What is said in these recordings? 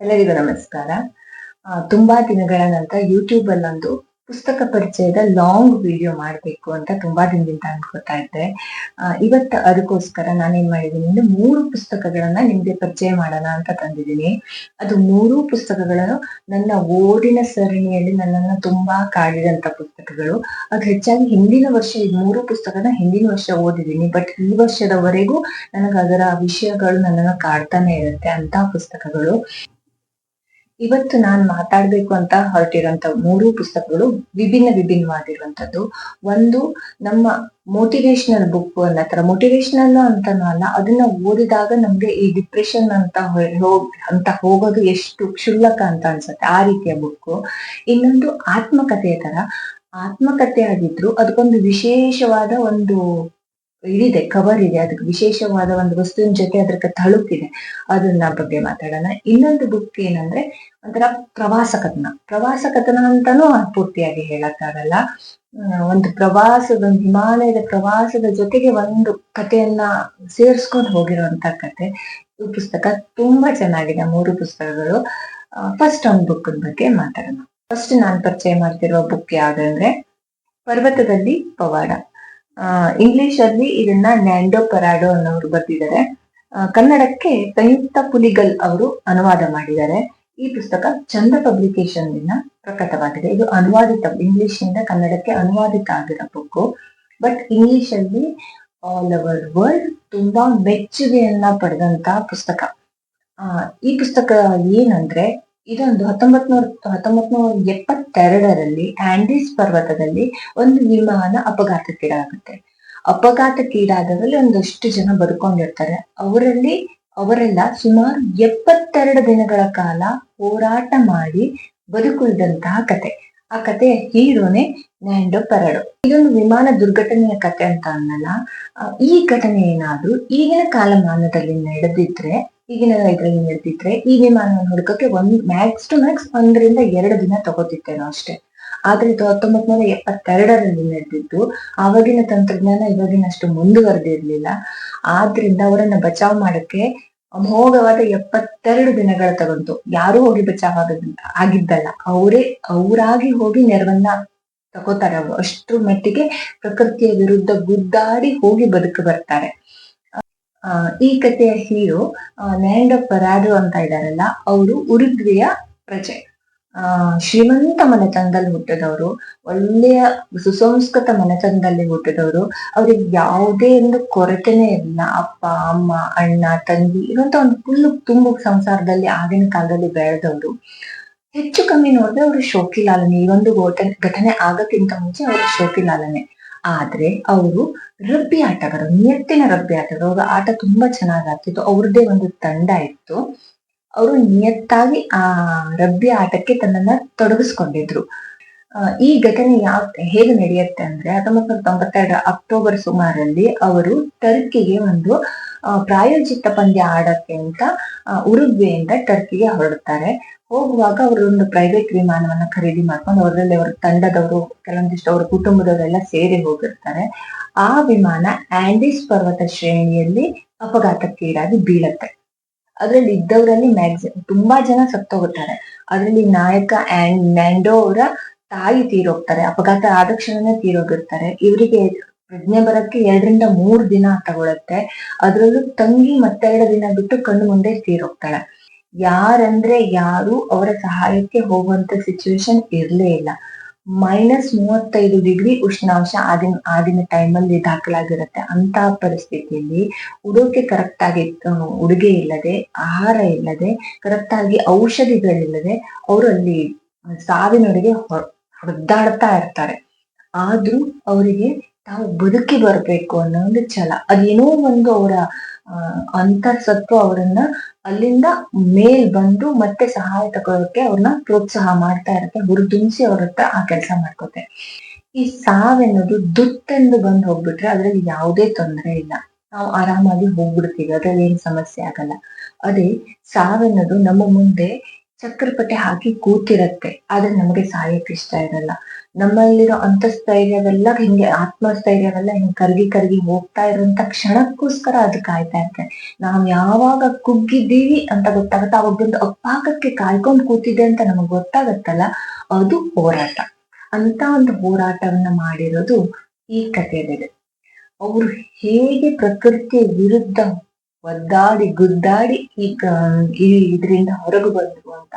ಎಲ್ಲರಿಗೂ ನಮಸ್ಕಾರ. ತುಂಬಾ ದಿನಗಳ ನಂತರ ಯೂಟ್ಯೂಬ್ ಅಲ್ಲೊಂದು ಪುಸ್ತಕ ಪರಿಚಯದ ಲಾಂಗ್ ವಿಡಿಯೋ ಮಾಡಬೇಕು ಅಂತ ತುಂಬಾ ದಿನದಿಂದ ಅನ್ಕೋತಾ ಇದ್ದೆ. ಇವತ್ತು ಅದಕ್ಕೋಸ್ಕರ ನಾನೇನ್ ಮಾಡಿದ್ದೀನಿ ಅಂದ್ರೆ ಮೂರು ಪುಸ್ತಕಗಳನ್ನ ನಿಮ್ಗೆ ಪರಿಚಯ ಮಾಡೋಣ ಅಂತ ತಂದಿದ್ದೀನಿ. ಅದು ಮೂರು ಪುಸ್ತಕಗಳನ್ನು ನನ್ನ ಓದಿನ ಸರಣಿಯಲ್ಲಿ ನನ್ನನ್ನು ತುಂಬಾ ಕಾಡಿದಂತ ಪುಸ್ತಕಗಳು. ಅದು ಹೆಚ್ಚಾಗಿ ಹಿಂದಿನ ವರ್ಷ ಈ ಮೂರು ಪುಸ್ತಕನ ಹಿಂದಿನ ವರ್ಷ ಓದಿದ್ದೀನಿ. ಬಟ್ ಈ ವರ್ಷದವರೆಗೂ ನನಗೆ ಅದರ ವಿಷಯಗಳು ನನ್ನನ್ನು ಕಾಡ್ತಾನೆ ಇರುತ್ತೆ ಅಂತ ಪುಸ್ತಕಗಳು. ಇವತ್ತು ನಾನು ಮಾತಾಡ್ಬೇಕು ಅಂತ ಹೊರಟಿರುವಂತ ಮೂರು ಪುಸ್ತಕಗಳು ವಿಭಿನ್ನ ವಿಭಿನ್ನವಾಗಿರುವಂತದ್ದು ಒಂದು ನಮ್ಮ ಮೋಟಿವೇಶನಲ್ ಬುಕ್ ಅನ್ನೋ ತರ ಮೋಟಿವೇಶನಲ್ ಅಂತಾನು ಅಲ್ಲ, ಅದನ್ನ ಓದಿದಾಗ ನಮ್ಗೆ ಈ ಡಿಪ್ರೆಷನ್ ಅಂತ ಹೋಗ್ ಅಂತ ಹೋಗೋದು ಎಷ್ಟು ಕ್ಷುಲ್ಲಕ ಅಂತ ಅನ್ಸುತ್ತೆ ಆ ರೀತಿಯ ಬುಕ್ ಇನ್ನೊಂದು ಆತ್ಮಕಥೆಯ ತರ. ಆತ್ಮಕಥೆ ಆಗಿದ್ರು ಅದಕ್ಕೊಂದು ವಿಶೇಷವಾದ ಒಂದು ಇದಿದೆ ಕವರ್ ಇದೆ ಅದಕ್ಕೆ ವಿಶೇಷವಾದ ಒಂದು ವಸ್ತುವಿನ ಜೊತೆ ಅದಕ್ಕೆ ತಳುಕಿದೆ ಅದನ್ನ ಬಗ್ಗೆ ಮಾತಾಡೋಣ. ಇನ್ನೊಂದು ಬುಕ್ ಏನಂದ್ರೆ ಒಂಥರ ಪ್ರವಾಸ ಕಥನ. ಪ್ರವಾಸ ಕಥನ ಅಂತಾನೂ ಪೂರ್ತಿಯಾಗಿ ಹೇಳಕ್ಕಾಗಲ್ಲ. ಒಂದು ಪ್ರವಾಸದ ಒಂದು ಹಿಮಾಲಯದ ಪ್ರವಾಸದ ಜೊತೆಗೆ ಒಂದು ಕಥೆಯನ್ನ ಸೇರಿಸ್ಕೊಂಡು ಹೋಗಿರುವಂತ ಕತೆ ಈ ಪುಸ್ತಕ ತುಂಬಾ ಚೆನ್ನಾಗಿದೆ, ಮೂರು ಪುಸ್ತಕಗಳು. ಫಸ್ಟ್ ಒಂದು ಬುಕ್ ಬಗ್ಗೆ ಮಾತಾಡೋಣ. ಫಸ್ಟ್ ನಾನು ಪರಿಚಯ ಮಾಡ್ತಿರುವ ಬುಕ್ ಯಾವ್ದಂದ್ರೆ ಪರ್ವತದಲ್ಲಿ ಪವಾಡ. ಇಂಗ್ಲಿಷ್ ಅಲ್ಲಿ ಇದನ್ನ ನ್ಯಾಂಡೋ ಪರಾಡೋ ಅನ್ನೋರು ಬರ್ತಿದ್ದಾರೆ ಕನ್ನಡಕ್ಕೆ ಸಂಯುಕ್ತ ಪುಲಿಗಲ್ ಅವರು ಅನುವಾದ ಮಾಡಿದ್ದಾರೆ. ಈ ಪುಸ್ತಕ ಚಂದ ಪಬ್ಲಿಕೇಶನ್ ಇಂದ ಪ್ರಕಟವಾಗಿದೆ. ಇದು ಅನುವಾದಿತ ಇಂಗ್ಲಿಷ್ನಿಂದ ಕನ್ನಡಕ್ಕೆ ಅನುವಾದಿತ ಆಗಿರೋ ಬುಕ್ ಬಟ್ ಇಂಗ್ಲಿಷ್ ಅಲ್ಲಿ ಆಲ್ ಓವರ್ ವರ್ಲ್ಡ್ ತುಂಬಾ ಮೆಚ್ಚುಗೆಯನ್ನ ಪಡೆದಂತ ಪುಸ್ತಕ. ಈ ಪುಸ್ತಕ ಏನಂದ್ರೆ ಇದೊಂದು ಹತ್ತೊಂಬತ್ ನೂರ ಹತ್ತೊಂಬತ್ ನೂರ ಎಪ್ಪತ್ತೆರಡರಲ್ಲಿ ಆಂಡೀಸ್ ಪರ್ವತದಲ್ಲಿ ಒಂದು ವಿಮಾನ ಅಪಘಾತಕ್ಕೀಡಾಗುತ್ತೆ. ಅಪಘಾತಕ್ಕೀಡಾದವರಲ್ಲಿ ಒಂದಷ್ಟು ಜನ ಬದುಕೊಂಡಿರ್ತಾರೆ. ಅವರಲ್ಲಿ, ಅವರೆಲ್ಲ ಸುಮಾರು ಎಪ್ಪತ್ತೆರಡು ದಿನಗಳ ಕಾಲ ಹೋರಾಟ ಮಾಡಿ ಬದುಕುಳಿದಂತಹ ಕತೆ. ಆ ಕಥೆಯ ಹೀರೋನೇ ನ್ಯಾಂಡೋ ಪರಡು. ಇದೊಂದು ವಿಮಾನ ದುರ್ಘಟನೆಯ ಕತೆ ಅಂತ ಅನ್ನಲ್ಲ. ಈ ಘಟನೆ ಏನಾದ್ರೂ ಈಗಿನ ಕಾಲಮಾನದಲ್ಲಿ ನಡೆದಿದ್ರೆ ಈಗಿನ ಇದ್ರಲ್ಲಿ ಇರ್ತಿದ್ರೆ ಈ ವಿಮಾನ ಹುಡುಕಕ್ಕೆ ಒಂದ್ ಮ್ಯಾಕ್ಸ್ ಟು ಮ್ಯಾಕ್ಸ್ ಒಂದರಿಂದ ಎರಡು ದಿನ ತಗೋತಿತ್ತೇನೋ ಅಷ್ಟೇ. ಆದ್ರೆ ಇದು ಹತ್ತೊಂಬತ್ ನೂರ ಎಪ್ಪತ್ತೆರಡರಲ್ಲಿ ನಡೆದಿದ್ದು, ಆವಾಗಿನ ತಂತ್ರಜ್ಞಾನ ಇವಾಗಿನಷ್ಟು ಮುಂದುವರೆದಿರ್ಲಿಲ್ಲ ಆದ್ರಿಂದ ಅವರನ್ನ ಬಚಾವ್ ಮಾಡಕ್ಕೆ ಅಮೋಘವಾದ ಎಪ್ಪತ್ತೆರಡು ದಿನಗಳ ತಗೊಂತು. ಯಾರು ಹೋಗಿ ಬಚಾವ್ ಆಗದ, ಆಗಿದ್ದಲ್ಲ. ಅವರೇ, ಅವರಾಗಿ ಹೋಗಿ ನೆರವನ್ನ ತಗೋತಾರೆ. ಅಷ್ಟರ ಮಟ್ಟಿಗೆ ಪ್ರಕೃತಿಯ ವಿರುದ್ಧ ಗುದ್ದಾಡಿ ಹೋಗಿ ಬದುಕು ಬರ್ತಾರೆ. ಈ ಕಥೆಯ ಹೀರೋ ನ್ಯಾಂಡ ಪರಾಡು ಅಂತ ಇದ್ದಾರಲ್ಲ, ಅವರು ಉರುಗ್ವೆಯ ಪ್ರಜೆ. ಶ್ರೀಮಂತ ಮನೆತನದಲ್ಲಿ ಹುಟ್ಟಿದವರು, ಒಳ್ಳೆಯ ಸುಸಂಸ್ಕೃತ ಮನೆತನದಲ್ಲಿ ಹುಟ್ಟಿದವರು, ಅವ್ರಿಗೆ ಯಾವುದೇ ಒಂದು ಕೊರತೆನೇ ಇಲ್ಲ. ಅಪ್ಪ, ಅಮ್ಮ, ಅಣ್ಣ, ತಂಗಿ, ಇರುವಂತ ಒಂದು ಫುಲ್ ತುಂಬು ಸಂಸಾರದಲ್ಲಿ ಆಗಿನ ಕಾಲದಲ್ಲಿ ಬೆಳೆದವರು. ಹೆಚ್ಚು ಕಮ್ಮಿ ನೋಡಿದ್ರೆ ಅವರು ಶೋಕಿಲಾಲನೆ, ಈ ಒಂದು ಘಟನೆ ಘಟನೆ ಆಗಕ್ಕಿಂತ ಮುಂಚೆ ಅವರು ಶೋಕಿಲಾಲನೆ. ಆದ್ರೆ ಅವರು ರಬ್ಬಿ ಆಟಗಾರರು ನಿಯತ್ತಿನ ರಬ್ಬಿ ಆಟಗಾರರು ಅವರ ಆಟ ತುಂಬಾ ಚೆನ್ನಾಗಿ ಆಗ್ತಿತ್ತು. ಅವ್ರದ್ದೇ ಒಂದು ತಂಡ ಇತ್ತು. ಅವರು ನಿಯತ್ತಾಗಿ ಆ ರಬ್ಬಿ ಆಟಕ್ಕೆ ತನ್ನನ್ನ ತೊಡಗಿಸ್ಕೊಂಡಿದ್ರು. ಈ ಘಟನೆ ಯಾವ, ಹೇಗೆ ನಡೆಯುತ್ತೆ ಅಂದ್ರೆ ಹತ್ತೊಂಬತ್ ನೂರ ತೊಂಬತ್ತೆರಡರ ಅಕ್ಟೋಬರ್ ಸುಮಾರಲ್ಲಿ ಅವರು ಟರ್ಕಿಗೆ ಒಂದು ಪ್ರಾಯೋಜಿತ ಪಂದ್ಯ ಆಡಕ್ಕೆ ಅಂತ ಉರುಗ್ವೆಯಿಂದ ಟರ್ಕಿಗೆ ಹೊರಡ್ತಾರೆ. ಹೋಗುವಾಗ ಅವರು ಒಂದು ಪ್ರೈವೇಟ್ ವಿಮಾನವನ್ನ ಖರೀದಿ ಮಾಡ್ಕೊಂಡು ಅವರಲ್ಲಿ ಅವರ ತಂಡದವರು, ಕೆಲವೊಂದಿಷ್ಟು ಅವರ ಕುಟುಂಬದವರೆಲ್ಲ ಸೇರಿ ಹೋಗಿರ್ತಾರೆ. ಆ ವಿಮಾನ ಆಂಡೀಸ್ ಪರ್ವತ ಶ್ರೇಣಿಯಲ್ಲಿ ಅಪಘಾತಕ್ಕೀಡಾಗಿ ಬೀಳತ್ತೆ. ಅದ್ರಲ್ಲಿ ಇದ್ದವರಲ್ಲಿ ಮ್ಯಾಕ್ಸಿ ತುಂಬಾ ಜನ ಸತ್ತೋಗುತ್ತಾರೆ. ಅದರಲ್ಲಿ ನಾಯಕ ಆಂಡ್ ನ್ಯಾಂಡೋ ಅವರ ತಾಯಿ ತೀರೋಗ್ತಾರೆ. ಅಪಘಾತ ಆದ ಕ್ಷಣನೇ ತೀರೋಗಿರ್ತಾರೆ. ಇವರಿಗೆ ಪ್ರಜ್ಞೆ ಬರಕ್ಕೆ ಎರಡರಿಂದ ಮೂರು ದಿನ ತಗೊಳತ್ತೆ. ಅದರಲ್ಲೂ ತಂಗಿ ಮತ್ತೆರಡು ದಿನ ಬಿಟ್ಟು ಕಣ್ಣು ಮುಂದೆ ತೀರೋಗ್ತಾಳೆ. ಯಾರಂದ್ರೆ ಯಾರು ಅವರ ಸಹಾಯಕ್ಕೆ ಹೋಗುವಂತ ಸಿಚುವೇಶನ್ ಇರ್ಲೇ ಇಲ್ಲ. ಮೈನಸ್ ಮೂವತ್ತೈದು ಡಿಗ್ರಿ ಉಷ್ಣಾಂಶ ಆಗಿನ ಆಗಿನ ಟೈಮಲ್ಲಿ ದಾಖಲಾಗಿರುತ್ತೆ. ಅಂತ ಪರಿಸ್ಥಿತಿಯಲ್ಲಿ ಉಡೋಕೆ ಕರೆಕ್ಟ್ ಆಗಿ ಉಡುಗೆ ಇಲ್ಲದೆ, ಆಹಾರ ಇಲ್ಲದೆ ಕರೆಕ್ಟ್ ಆಗಿ ಔಷಧಿಗಳಿಲ್ಲದೆ ಅವರು ಅಲ್ಲಿ ಸಾವಿನೊಡೆಗೆ ಹೊರ, ಹೊಡೆದಾಡ್ತಾ ಇರ್ತಾರೆ. ಆದ್ರೂ ಅವರಿಗೆ ತಾವು ಬದುಕಿ ಬರ್ಬೇಕು ಅನ್ನೋ ಒಂದು ಛಲ. ಅದೇನೋ ಒಂದು ಅವರ ಅಂತರ್ಸತ್ವ ಅವರನ್ನ ಅಲ್ಲಿಂದ ಮೇಲ್ ಬಂದು ಮತ್ತೆ ಸಹಾಯ ತಗೊಳಕ್ಕೆ ಅವ್ರನ್ನ ಪ್ರೋತ್ಸಾಹ ಮಾಡ್ತಾ ಇರತ್ತೆ. ಹುರಿದುಂಬಿಸಿ ಅವ್ರ ಹತ್ರ ಆ ಕೆಲಸ ಮಾಡ್ಕೋತೆ. ಈ ಸಾವೆನ್ನೋದು ದುತ್ತೆಂದು ಬಂದು ಹೋಗ್ಬಿಟ್ರೆ ಅದ್ರಲ್ಲಿ ಯಾವುದೇ ತೊಂದರೆ ಇಲ್ಲ. ನಾವು ಆರಾಮಾಗಿ ಹೋಗ್ಬಿಡ್ತೀವಿ. ಅದ್ರಲ್ಲಿ ಏನ್ ಸಮಸ್ಯೆ ಆಗಲ್ಲ. ಅದೇ ಸಾವೆನ್ನೋದು ನಮ್ಮ ಮುಂದೆ ಚಕ್ರಪಟೆ ಹಾಕಿ ಕೂತಿರತ್ತೆ, ಆದ್ರೆ ನಮಗೆ ಸಾಯಕ್ ಇಷ್ಟ ಇರಲ್ಲ. ನಮ್ಮಲ್ಲಿರೋ ಅಂತಸ್ಥೈರ್ಯವೆಲ್ಲ ಹಿಂಗೆ, ಆತ್ಮಸ್ಥೈರ್ಯವೆಲ್ಲ ಹಿಂಗೆ ಕರಗಿ ಕರಗಿ ಹೋಗ್ತಾ ಇರುವಂತ ಕ್ಷಣಕ್ಕೋಸ್ಕರ ಅದು ಕಾಯ್ತಾ ಇರುತ್ತೆ. ನಾವ್ ಯಾವಾಗ ಕುಗ್ಗಿದ್ದೀವಿ ಅಂತ ಗೊತ್ತಾಗುತ್ತೆ ಅವಾಗ ಬಂದು ಅಪ್ಪಾಕಕ್ಕೆ ಕಾಯ್ಕೊಂಡ್ ಕೂತಿದೆ ಅಂತ ನಮಗ್ ಗೊತ್ತಾಗತ್ತಲ್ಲ, ಅದು ಹೋರಾಟ. ಅಂತ ಒಂದು ಹೋರಾಟವನ್ನ ಮಾಡಿರೋದು ಈ ಕಥೆಯಲ್ಲಿದೆ. ಅವರು ಹೇಗೆ ಪ್ರಕೃತಿಯ ವಿರುದ್ಧ ಒದ್ದಾಡಿ ಗುದ್ದಾಡಿ ಈ ಇದರಿಂದ ಹೊರಗು ಬಂದ್ರು ಅಂತ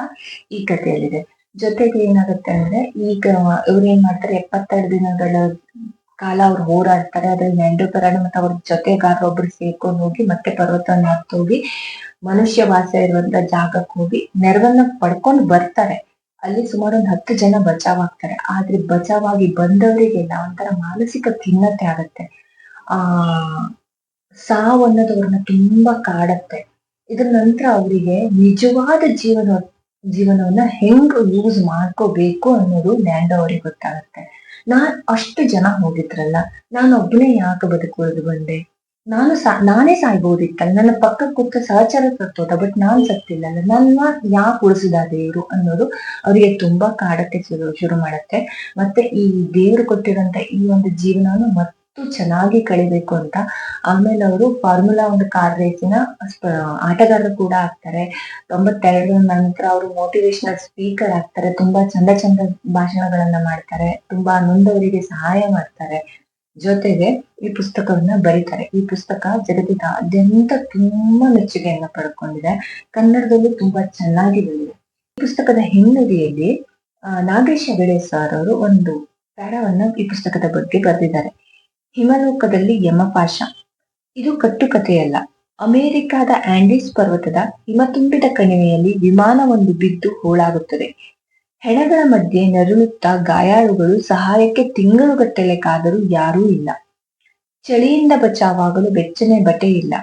ಈ ಕಥೆಯಲ್ಲಿದೆ. ಜೊತೆಗೆ ಏನಾಗುತ್ತೆ ಅಂದ್ರೆ ಈಗ ಇವ್ರು ಏನ್ ಮಾಡ್ತಾರೆ, ಎಪ್ಪತ್ತೆರಡು ದಿನಗಳ ಕಾಲ ಅವ್ರು ಹೋರಾಡ್ತಾರೆ, ಅದ್ರಲ್ಲಿ ನೆಂಡು ಪರಾಡು ಮತ್ತೆ ಅವ್ರ ಜೊತೆಗಾರೊಬ್ರು ಸೇರ್ಕೊಂಡು ಹೋಗಿ ಮತ್ತೆ ಪರ್ವತವನ್ನು ಹತ್ತೋಗಿ ಮನುಷ್ಯ ವಾಸ ಇರುವಂತ ಜಾಗಕ್ಕೆ ಹೋಗಿ ನೆರವನ್ನ ಪಡ್ಕೊಂಡು ಬರ್ತಾರೆ. ಅಲ್ಲಿ ಸುಮಾರು ಒಂದು ಹತ್ತು ಜನ ಬಚಾವ್ ಆಗ್ತಾರೆ ಆದ್ರೆ ಬಚಾವಾಗಿ ಬಂದವರಿಗೆ ಒಂಥರ ಮಾನಸಿಕ ಖಿನ್ನತೆ ಆಗತ್ತೆ. ಆ ಸಾವು ಅನ್ನೋದು ಅವ್ರನ್ನ ತುಂಬಾ ಕಾಡತ್ತೆ. ಇದ್ರ ನಂತರ ಅವರಿಗೆ ನಿಜವಾದ ಜೀವನ, ಜೀವನವನ್ನ ಹೆಂಗ್ ಯೂಸ್ ಮಾಡ್ಕೋಬೇಕು ಅನ್ನೋದು ಲ್ಯಾಂಡೋ ಅವ್ರಿಗೆ ಗೊತ್ತಾಗತ್ತೆ. ನಾನ್ ಅಷ್ಟು ಜನ ಹೋಗಿದ್ರಲ್ಲ, ನಾನು ಒಬ್ಬನೇ ಯಾಕೆ ಬದುಕೋದು ಬಂದೆ? ನಾನು ಸಾ, ನಾನೇ ಸಾಯ್ಬೋದಿತ್ತಲ್ಲ, ನನ್ನ ಪಕ್ಕ ಕೂತ ಸಹಚಾರ ಸತ್ತೋದ ಬಟ್ ನಾನ್ ಸತ್ತಿಲ್ಲಲ್ಲ ನನ್ನ ಯಾಕೆ ಉಳಿಸಿದ ದೇವ್ರು ಅನ್ನೋದು ಅವರಿಗೆ ತುಂಬಾ ಕಾಡಕ್ಕೆ ಶುರು ಶುರು ಮಾಡತ್ತೆ. ಮತ್ತೆ ಈ ದೇವ್ರು ಕೊಟ್ಟಿರೋಂತ ಈ ಒಂದು ಜೀವನನು ಮತ್ತೆ ಚೆನ್ನಾಗಿ ಕಳಿಬೇಕು ಅಂತ. ಆಮೇಲೆ ಅವರು ಫಾರ್ಮುಲಾ ಒಂದು ಕಾರ್ ರೇಸಿನ ಆಟಗಾರರು ಕೂಡ ಆಗ್ತಾರೆ ತೊಂಬತ್ತೆರಡರ ನಂತರ ಅವರು ಮೋಟಿವೇಶನಲ್ ಸ್ಪೀಕರ್ ಆಗ್ತಾರೆ. ತುಂಬಾ ಚಂದ ಚಂದ ಭಾಷಣಗಳನ್ನ ಮಾಡ್ತಾರೆ. ತುಂಬಾ ನೊಂದವರಿಗೆ ಸಹಾಯ ಮಾಡ್ತಾರೆ. ಜೊತೆಗೆ ಈ ಪುಸ್ತಕವನ್ನ ಬರೀತಾರೆ. ಈ ಪುಸ್ತಕ ಜಗತ್ತಿನಾದ್ಯಂತ ತುಂಬಾ ಮೆಚ್ಚುಗೆಯನ್ನ ಪಡ್ಕೊಂಡಿದೆ. ಕನ್ನಡದಲ್ಲೂ ತುಂಬಾ ಚೆನ್ನಾಗಿ ಬಂದಿದೆ. ಈ ಪುಸ್ತಕದ ಹಿನ್ನೆಲೆಯಲ್ಲಿ ನಾಗೇಶ್ ಹೆಗಡೆ ಸರ್ ಅವರು ಒಂದು ಪ್ಯಾರವನ್ನ ಈ ಪುಸ್ತಕದ ಬಗ್ಗೆ ಬರೆದಿದ್ದಾರೆ. ಹಿಮಲೋಕದಲ್ಲಿ ಯಮಪಾಶ. ಇದು ಕಟ್ಟುಕತೆಯಲ್ಲ ಅಮೆರಿಕಾದ ಆಂಡೀಸ್ ಪರ್ವತದ ಹಿಮತುಂಬಿದ ಕಣಿವೆಯಲ್ಲಿ ವಿಮಾನವೊಂದು ಬಿದ್ದು ಹೋಳಾಗುತ್ತದೆ ಹೆಣಗಳ ಮಧ್ಯೆ ನರಳುತ್ತಾ ಗಾಯಾಳುಗಳು ಸಹಾಯಕ್ಕೆ ತಿಂಗಳುಗಟ್ಟಲೆ ಕಾದರೂ ಯಾರೂ ಇಲ್ಲ. ಚಳಿಯಿಂದ ಬಚಾವಾಗಲು ಬೆಚ್ಚನೆ ಬಟ್ಟೆ ಇಲ್ಲ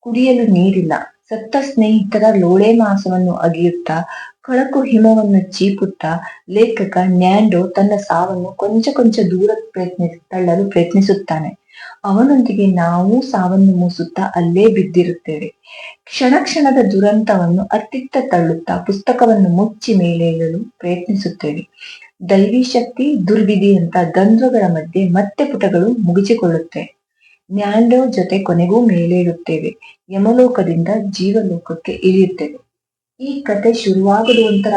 ಕುಡಿಯಲು ನೀರಿಲ್ಲ. ಸತ್ತ ಸ್ನೇಹಿತರ ಲೋಳೆ ಮಾಸವನ್ನು ಅಗಿಯುತ್ತಾ, ಕೊಳಕು ಹಿಮವನ್ನು ಚೀಪುತ್ತಾ, ಲೇಖಕ ನ್ಯಾಂಡೋ ತನ್ನ ಸಾವನ್ನು ಕೊಂಚ ಕೊಂಚ ದೂರ ಪ್ರಯತ್ನಿಸಿ ತಳ್ಳಲು ಪ್ರಯತ್ನಿಸುತ್ತಾನೆ. ಅವನೊಂದಿಗೆ ನಾವು ಸಾವನ್ನು ಮೂಸುತ್ತಾ ಅಲ್ಲೇ ಬಿದ್ದಿರುತ್ತೇವೆ. ಕ್ಷಣ ಕ್ಷಣದ ದುರಂತವನ್ನು ಅತ್ತಿತ್ತ ತಳ್ಳುತ್ತಾ ಪುಸ್ತಕವನ್ನು ಮುಚ್ಚಿ ಮೇಲೇಳಲು ಪ್ರಯತ್ನಿಸುತ್ತೇವೆ. ದೈವಿ ಶಕ್ತಿ, ದುರ್ವಿಧಿ ಅಂತ ದ್ವಂದ್ವಗಳ ಮಧ್ಯೆ ಮತ್ತೆ ಪುಟಗಳು ಮುಗಿಸಿಕೊಳ್ಳುತ್ತೆ ನ್ಯಾಂಡೋ ಜೊತೆ ಕೊನೆಗೂ ಮೇಲೇರುತ್ತೇವೆ ಯಮಲೋಕದಿಂದ ಜೀವಲೋಕಕ್ಕೆ ಇಳಿಯುತ್ತೇವೆ. ಈ ಕತೆ ಶುರುವಾಗಲು ಒಂಥರ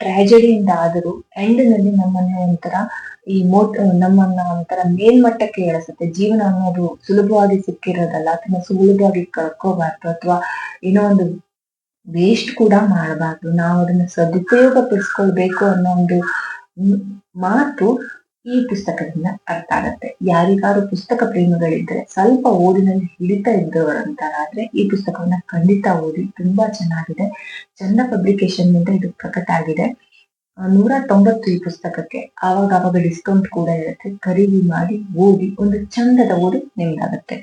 ಟ್ರಾಜಡಿಯಿಂದ ಆದರೂ ಎಂಡ್ನಲ್ಲಿ ನಮ್ಮನ್ನ ನಮ್ಮನ್ನು ಒಂಥರ ಈ ಮೋಟ್ ನಮ್ಮನ್ನ ಒಂಥರ ಮೇಲ್ಮಟ್ಟಕ್ಕೆ ಏಳಿಸುತ್ತೆ ಜೀವನ ಅನ್ನೋದು ಸುಲಭವಾಗಿ ಸಿಕ್ಕಿರೋದಲ್ಲ, ಅದನ್ನ ಸುಲಭವಾಗಿ ಕಳ್ಕೋಬಾರ್ದು ಅಥವಾ ಏನೋ ಒಂದು ವೇಸ್ಟ್ ಕೂಡ ಮಾಡಬಾರ್ದು. ನಾವು ಅದನ್ನ ಸದುಪಯೋಗ ಪಡಿಸ್ಕೊಳ್ಬೇಕು ಅನ್ನೋ ಒಂದು ಮಾತು ಈ ಪುಸ್ತಕದಿಂದ ಅರ್ಥ ಆಗತ್ತೆ. ಯಾರಿಗಾರು ಪುಸ್ತಕ ಪ್ರೇಮಿಗಳಿದ್ರೆ ಸ್ವಲ್ಪ ಓದಿನಲ್ಲಿ ಹಿಡಿತ ಇದ್ದವರಂತಾರಾದ್ರೆ ಈ ಪುಸ್ತಕವನ್ನ ಖಂಡಿತ ಓದಿ. ತುಂಬಾ ಚೆನ್ನಾಗಿದೆ. ಚಂದ ಪಬ್ಲಿಕೇಶನ್ನಿಂದ ಇದು ಪ್ರಕಟ ಆಗಿದೆ. ನೂರ ತೊಂಬತ್ತು ಈ ಪುಸ್ತಕಕ್ಕೆ ಆವಾಗ ಆವಾಗ ಡಿಸ್ಕೌಂಟ್ ಕೂಡ ಇರುತ್ತೆ. ಖರೀದಿ ಮಾಡಿ ಓದಿ, ಒಂದು ಚಂದದ ಓದು ನಿಮ್ದಾಗತ್ತೆ.